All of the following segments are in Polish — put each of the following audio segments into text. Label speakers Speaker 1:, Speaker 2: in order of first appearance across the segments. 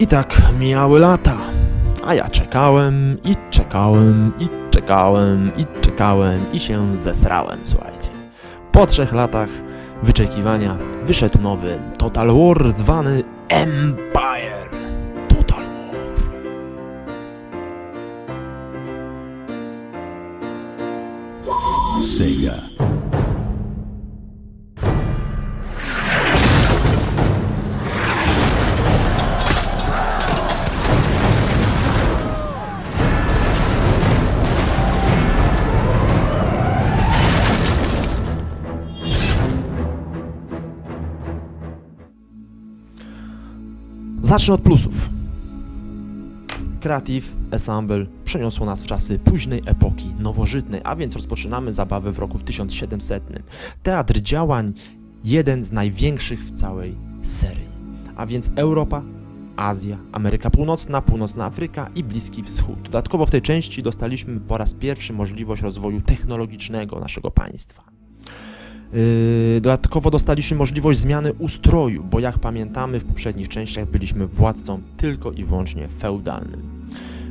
Speaker 1: I tak mijały lata, a ja czekałem i czekałem i czekałem i czekałem i się zesrałem, słuchajcie. Po trzech latach wyczekiwania wyszedł nowy Total War zwany Empire. Total War.
Speaker 2: Sega.
Speaker 1: Zacznę od plusów. Creative Ensemble przeniosło nas w czasy późnej epoki nowożytnej, a więc rozpoczynamy zabawę w roku 1700. Teatr działań jeden z największych w całej serii, a więc Europa, Azja, Ameryka Północna, Północna Afryka i Bliski Wschód. Dodatkowo w tej części dostaliśmy po raz pierwszy możliwość rozwoju technologicznego naszego państwa. Yy, Dodatkowo dostaliśmy możliwość zmiany ustroju, bo jak pamiętamy w poprzednich częściach byliśmy władcą tylko i wyłącznie feudalnym.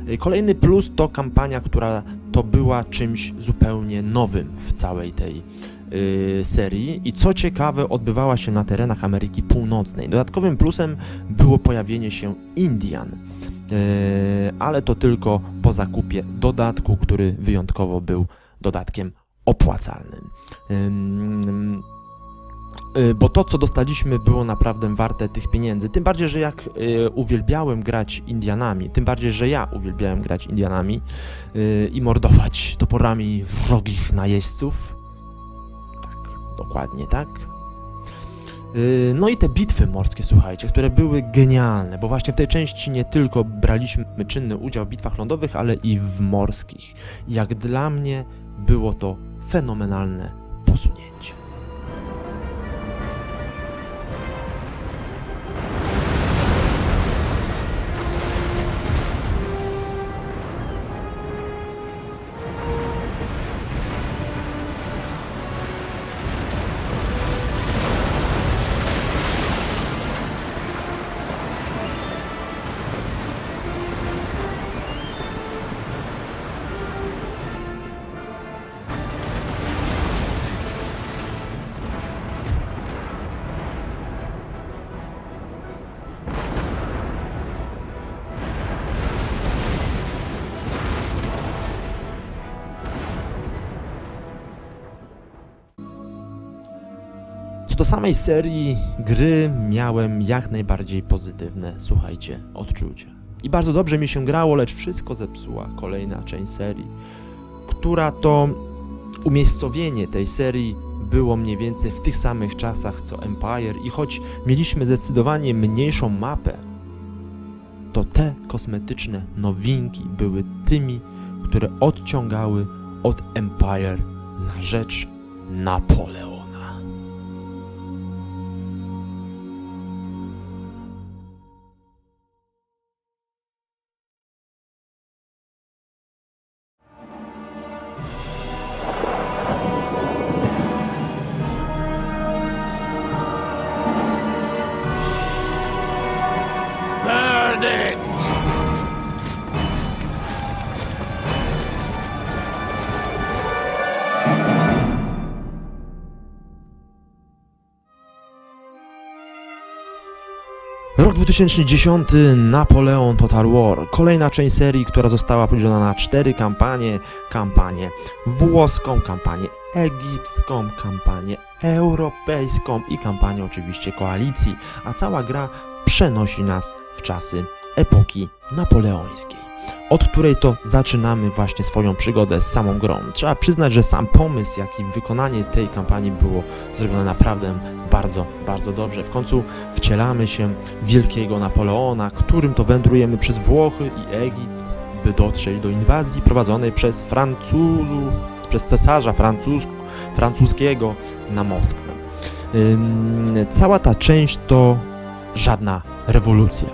Speaker 1: Yy, Kolejny plus to kampania, która to była czymś zupełnie nowym w całej tej yy, serii i co ciekawe odbywała się na terenach Ameryki Północnej. Dodatkowym plusem było pojawienie się Indian, ale to tylko po zakupie dodatku, który wyjątkowo był dodatkiem opłacalnym. Ym, y, Bo to, co dostaliśmy, było naprawdę warte tych pieniędzy. Tym bardziej, że jak y, uwielbiałem grać Indianami, tym bardziej, że ja uwielbiałem grać Indianami y, i mordować toporami wrogich najeźdźców. Tak, dokładnie tak. No i te bitwy morskie, słuchajcie, które były genialne, bo właśnie w tej części nie tylko braliśmy czynny udział w bitwach lądowych, ale i w morskich. Jak dla mnie było to fenomenalne samej serii gry miałem jak najbardziej pozytywne, słuchajcie, odczucia. I bardzo dobrze mi się grało, lecz wszystko zepsuła kolejna część serii, która to umiejscowienie tej serii było mniej więcej w tych samych czasach co Empire i choć mieliśmy zdecydowanie mniejszą mapę, to te kosmetyczne nowinki były tymi, które odciągały od Empire na rzecz Napoleona. Rok 2010 Napoleon Total War. Kolejna część serii, która została podzielona na cztery kampanie. Kampanię włoską, kampanię egipską, kampanię europejską i kampanię oczywiście koalicji. A cała gra przenosi nas w czasy epoki napoleońskiej, od której to zaczynamy właśnie swoją przygodę z samą grą. Trzeba przyznać, że sam pomysł, jak i wykonanie tej kampanii było zrobione naprawdę bardzo, bardzo dobrze. W końcu wcielamy się w wielkiego Napoleona, którym to wędrujemy przez Włochy i Egipt, by dotrzeć do inwazji prowadzonej przez Francuzów, przez cesarza francuskiego na Moskwę. Ym, cała ta część to żadna rewolucja,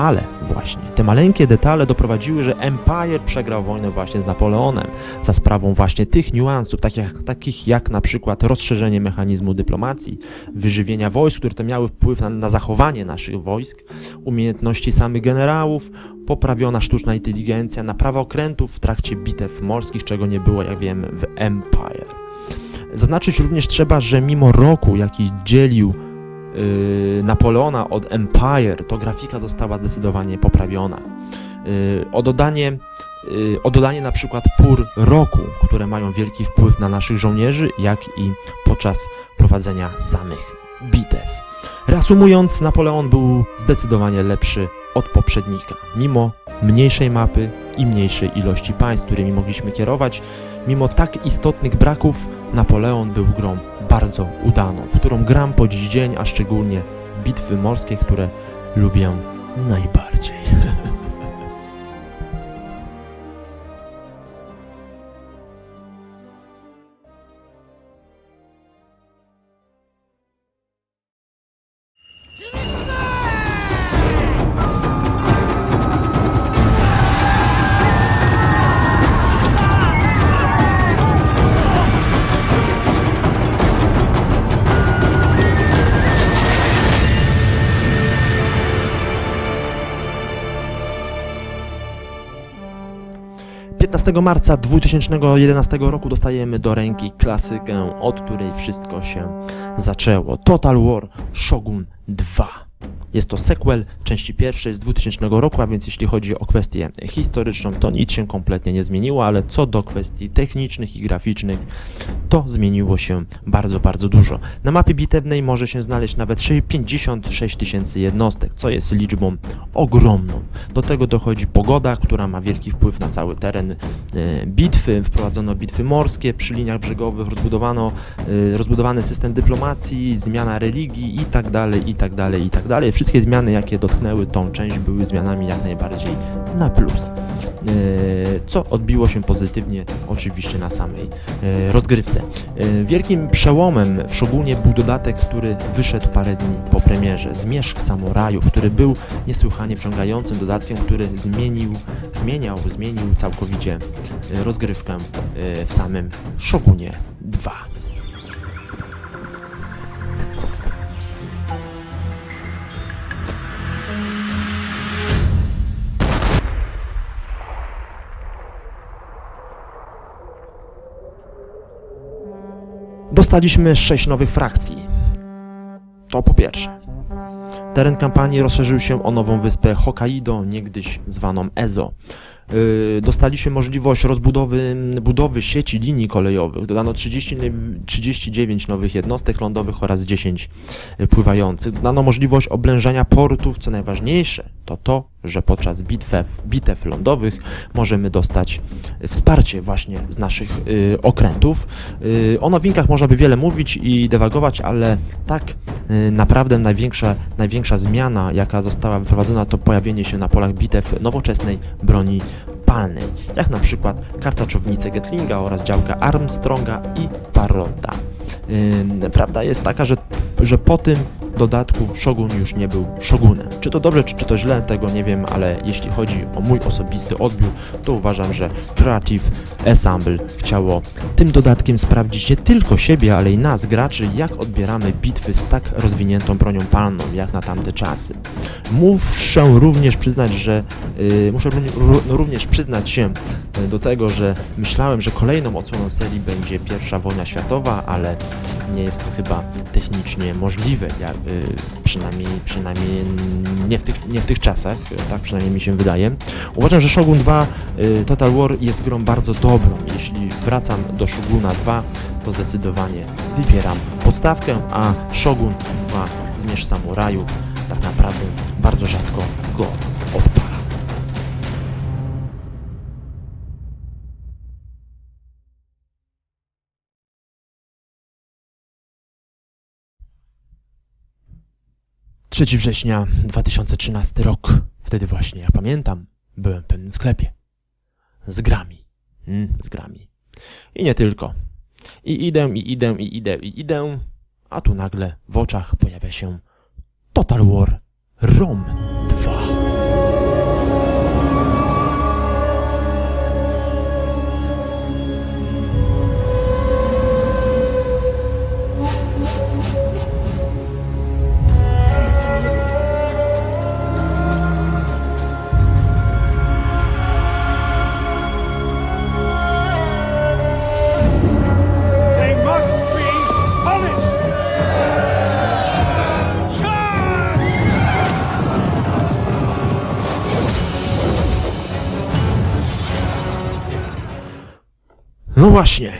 Speaker 1: Ale właśnie te maleńkie detale doprowadziły, że Empire przegrał wojnę właśnie z Napoleonem za sprawą właśnie tych niuansów, takich, takich jak na przykład rozszerzenie mechanizmu dyplomacji, wyżywienia wojsk, które to miały wpływ na, na zachowanie naszych wojsk, umiejętności samych generałów, poprawiona sztuczna inteligencja, naprawa okrętów w trakcie bitew morskich, czego nie było, jak wiemy, w Empire. Zaznaczyć również trzeba, że mimo roku, jaki dzielił Napoleona od Empire, to grafika została zdecydowanie poprawiona. Yy, o dodanie yy, o dodanie na przykład pór roku, które mają wielki wpływ na naszych żołnierzy, jak i podczas prowadzenia samych bitew. Reasumując, Napoleon był zdecydowanie lepszy od poprzednika, mimo mniejszej mapy i mniejszej ilości państw, którymi mogliśmy kierować. Mimo tak istotnych braków, Napoleon był grą bardzo udaną, w którą gram po dziś dzień, a szczególnie w bitwy morskie, które lubię najbardziej. – 15 marca 2011 roku dostajemy do ręki klasykę, od której wszystko się zaczęło. Total War Shogun 2. Jest to sequel części pierwszej z 2000 roku, a więc jeśli chodzi o kwestię historyczną, to nic się kompletnie nie zmieniło, ale co do kwestii technicznych i graficznych, to zmieniło się bardzo, bardzo dużo. Na mapie bitewnej może się znaleźć nawet 56 tysięcy jednostek, co jest liczbą ogromną. Do tego dochodzi pogoda, która ma wielki wpływ na cały teren e, bitwy. Wprowadzono bitwy morskie przy liniach brzegowych, rozbudowano e, rozbudowany system dyplomacji, zmiana religii i tak dalej, i tak dalej. Wszystkie zmiany, jakie dotknęły tą część, były zmianami jak najbardziej na plus, e, co odbiło się pozytywnie oczywiście na samej e, rozgrywce. E, Wielkim przełomem w Shogunie był dodatek, który wyszedł parę dni po premierze. Zmierzch Samurajów, który był niesłychanie wciągającym dodatkiem, który zmienił, zmieniał, zmienił całkowicie rozgrywkę w samym Shogunie 2. Dostaliśmy sześć nowych frakcji. To po pierwsze. Teren kampanii rozszerzył się o nową wyspę Hokkaido, niegdyś zwaną Ezo. Yy, Dostaliśmy możliwość rozbudowy budowy sieci linii kolejowych. Dodano 30, ny- 39 nowych jednostek lądowych oraz 10 y, pływających. Dodano możliwość oblężania portów. Co najważniejsze, to to, że podczas bitwew, bitew lądowych możemy dostać y, wsparcie właśnie z naszych y, okrętów. Y, o nowinkach można by wiele mówić i dewagować, ale tak y, naprawdę największa, największa zmiana, jaka została wyprowadzona, to pojawienie się na polach bitew nowoczesnej broni jak na przykład kartaczownice Gatlinga oraz działka Armstronga i Parotta. Ym, prawda jest taka, że, że po tym dodatku Shogun już nie był Shogunem. Czy to dobrze, czy, czy to źle, tego nie wiem, ale jeśli chodzi o mój osobisty odbiór, to uważam, że Creative Ensemble chciało tym dodatkiem sprawdzić nie tylko siebie, ale i nas, graczy, jak odbieramy bitwy z tak rozwiniętą bronią palną, jak na tamte czasy. Muszę również przyznać, że yy, muszę no, również przyznać się y, do tego, że myślałem, że kolejną odsłoną serii będzie pierwsza wojna światowa, ale nie jest to chyba technicznie możliwe, jak, y, Y, przynajmniej, przynajmniej nie w, tych, nie w tych czasach, y, tak przynajmniej mi się wydaje. Uważam, że Shogun 2 y, Total War jest grą bardzo dobrą. Jeśli wracam do Shoguna 2, to zdecydowanie wybieram podstawkę, a Shogun 2 zmierz Samurajów tak naprawdę bardzo rzadko go odpala. 3 września 2013 rok. Wtedy właśnie, jak pamiętam, byłem w pewnym sklepie. Z grami. Mm, z grami. I nie tylko. I idę, i idę, i idę, i idę. A tu nagle w oczach pojawia się Total War ROM. No właśnie.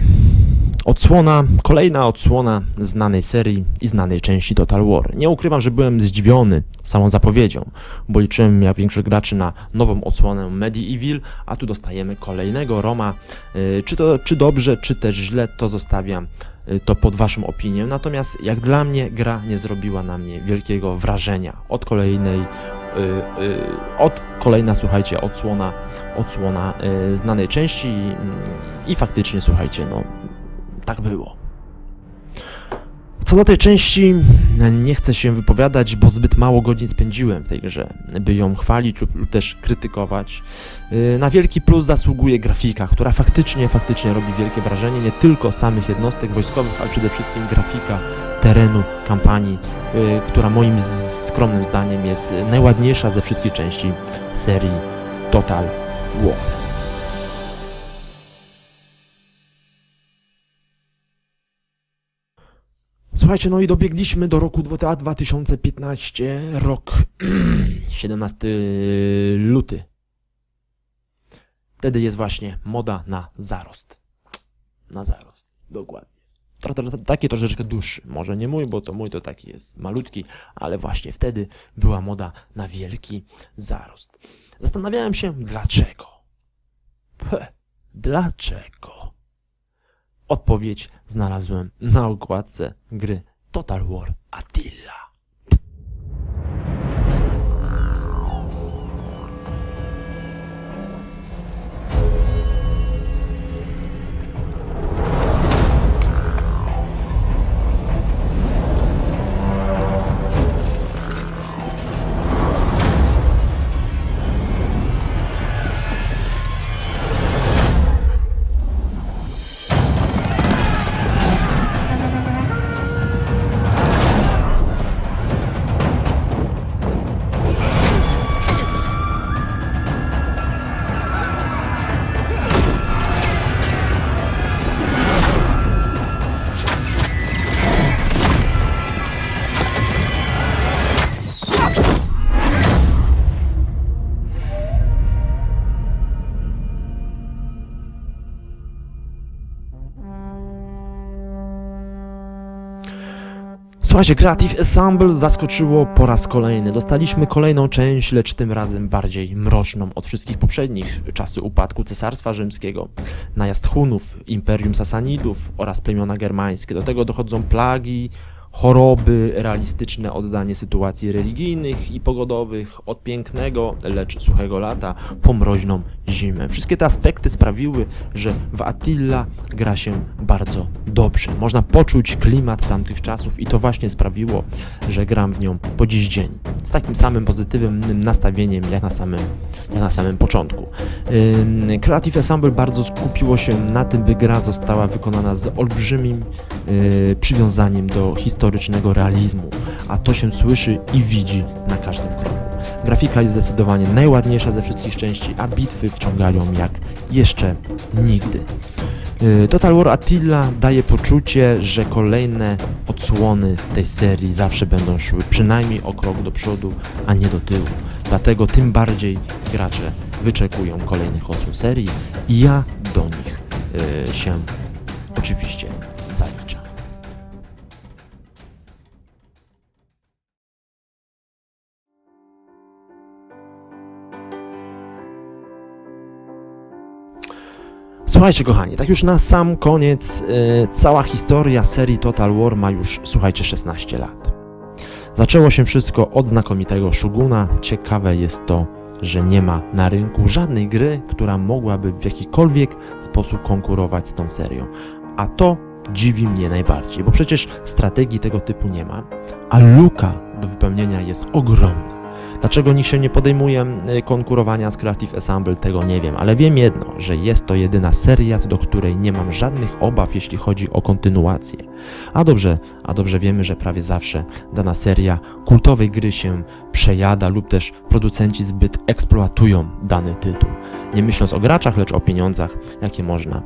Speaker 1: Odsłona, kolejna odsłona znanej serii i znanej części Total War. Nie ukrywam, że byłem zdziwiony samą zapowiedzią, bo liczyłem jak większość graczy na nową odsłonę Medieval, a tu dostajemy kolejnego Roma. Yy, Czy to czy dobrze, czy też źle, to zostawiam yy, to pod waszą opinię. Natomiast jak dla mnie gra nie zrobiła na mnie wielkiego wrażenia. Od kolejnej od kolejna, słuchajcie, odsłona, odsłona yy, znanej części i, i faktycznie, słuchajcie, no tak było. Co do tej części, nie chcę się wypowiadać, bo zbyt mało godzin spędziłem w tej grze, by ją chwalić lub, lub też krytykować. Na wielki plus zasługuje grafika, która faktycznie, faktycznie robi wielkie wrażenie, nie tylko samych jednostek wojskowych, ale przede wszystkim grafika terenu, kampanii, yy, która moim skromnym zdaniem jest najładniejsza ze wszystkich części serii Total War. Słuchajcie, no i dobiegliśmy do roku dwa- 2015, rok 17 luty. Wtedy jest właśnie moda na zarost. Na zarost, dokładnie. Taki troszeczkę dłuższy. Może nie mój, bo to mój to taki jest malutki, ale właśnie wtedy była moda na wielki zarost. Zastanawiałem się, dlaczego. Peh, dlaczego? Odpowiedź znalazłem na okładce gry Total War Attila. Słuchajcie, Creative Assemble zaskoczyło po raz kolejny. Dostaliśmy kolejną część, lecz tym razem bardziej mroczną od wszystkich poprzednich. Czasy upadku Cesarstwa Rzymskiego, najazd Hunów, Imperium Sasanidów oraz plemiona germańskie. Do tego dochodzą plagi, choroby, realistyczne oddanie sytuacji religijnych i pogodowych, od pięknego, lecz suchego lata po mroźną zimę. Wszystkie te aspekty sprawiły, że w Attila gra się bardzo dobrze. Można poczuć klimat tamtych czasów i to właśnie sprawiło, że gram w nią po dziś dzień. Z takim samym pozytywnym nastawieniem jak na samym, jak na samym początku. Creative Assemble bardzo skupiło się na tym, by gra została wykonana z olbrzymim yy, przywiązaniem do historycznego realizmu, a to się słyszy i widzi na każdym kroku. Grafika jest zdecydowanie najładniejsza ze wszystkich części, a bitwy wciągają jak jeszcze nigdy. Yy, Total War Attila daje poczucie, że kolejne odsłony tej serii zawsze będą szły przynajmniej o krok do przodu, a nie do tyłu. Dlatego tym bardziej gracze wyczekują kolejnych odsłon serii i ja do nich yy, się oczywiście Słuchajcie, kochani, tak już na sam koniec, e, cała historia serii Total War ma już, słuchajcie, 16 lat. Zaczęło się wszystko od znakomitego Shuguna. Ciekawe jest to, że nie ma na rynku żadnej gry, która mogłaby w jakikolwiek sposób konkurować z tą serią. A to dziwi mnie najbardziej, bo przecież strategii tego typu nie ma, a luka do wypełnienia jest ogromna. Dlaczego nikt się nie podejmuje y, konkurowania z Creative Assemble, tego nie wiem, ale wiem jedno, że jest to jedyna seria, do której nie mam żadnych obaw, jeśli chodzi o kontynuację. A dobrze, a dobrze wiemy, że prawie zawsze dana seria kultowej gry się przejada lub też producenci zbyt eksploatują dany tytuł. Nie myśląc o graczach, lecz o pieniądzach, jakie można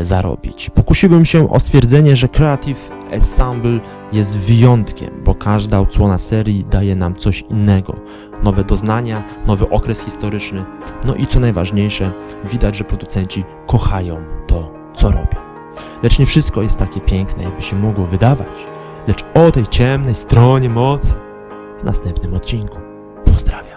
Speaker 1: y, zarobić. Pokusiłbym się o stwierdzenie, że Creative Assemble jest wyjątkiem, bo każda odsłona serii daje nam coś innego. Nowe doznania, nowy okres historyczny, no i co najważniejsze, widać, że producenci kochają to, co robią. Lecz nie wszystko jest takie piękne, jakby się mogło wydawać. Lecz o tej ciemnej stronie mocy w następnym odcinku. Pozdrawiam.